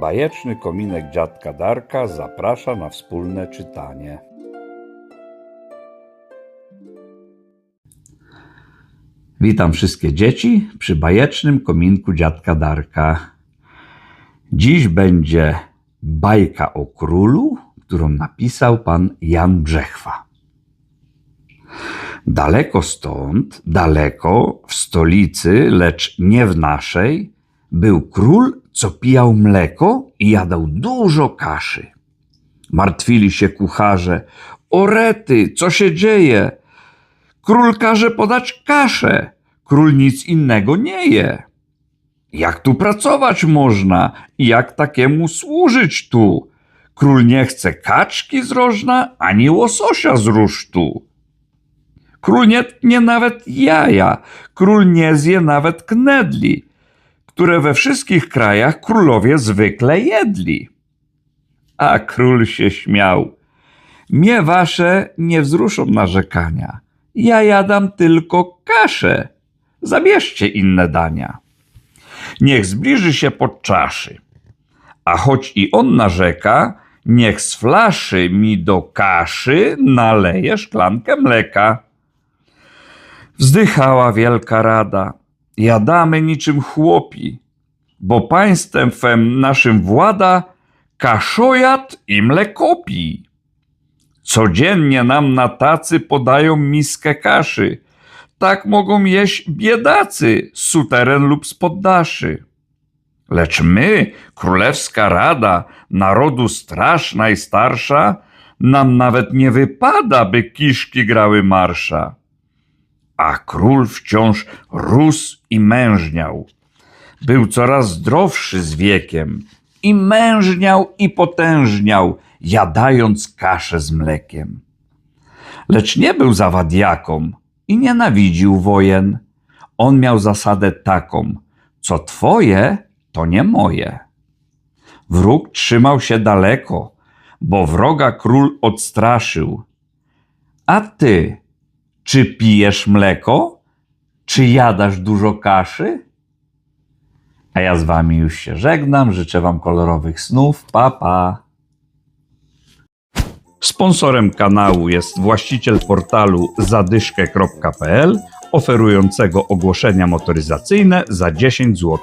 Bajeczny kominek dziadka Darka zaprasza na wspólne czytanie. Witam wszystkie dzieci przy bajecznym kominku dziadka Darka. Dziś będzie bajka o królu, którą napisał pan Jan Brzechwa. Daleko stąd, daleko, w stolicy, lecz nie w naszej, był król, co pijał mleko i jadał dużo kaszy. Martwili się kucharze. O rety, co się dzieje? Król każe podać kaszę. Król nic innego nie je. Jak tu pracować można? Jak takiemu służyć tu? Król nie chce kaczki z rożna, ani łososia z rusztu. Król nie tnie nawet jaja, król nie zje nawet knedli, które we wszystkich krajach królowie zwykle jedli. A król się śmiał. Mnie wasze nie wzruszą narzekania. Ja jadam tylko kaszę. Zabierzcie inne dania. Niech zbliży się pod czaszy. A choć i on narzeka, niech z flaszy mi do kaszy naleje szklankę mleka. Wzdychała wielka rada. Jadamy niczym chłopi, bo państwem naszym włada kaszojat i mlekopi. Codziennie nam na tacy podają miskę kaszy. Tak mogą jeść biedacy z suteren lub z poddaszy. Lecz my, królewska rada, narodu straż najstarsza, nam nawet nie wypada, by kiszki grały marsza. A król wciąż rósł i mężniał. Był coraz zdrowszy z wiekiem i mężniał i potężniał, jadając kaszę z mlekiem. Lecz nie był zawadiaką i nienawidził wojen. On miał zasadę taką, co twoje, to nie moje. Wróg trzymał się daleko, bo wroga król odstraszył. A ty, czy pijesz mleko? Czy jadasz dużo kaszy? A ja z wami już się żegnam. Życzę wam kolorowych snów. Pa, pa. Sponsorem kanału jest właściciel portalu zadyszkę.pl oferującego ogłoszenia motoryzacyjne za 10 zł.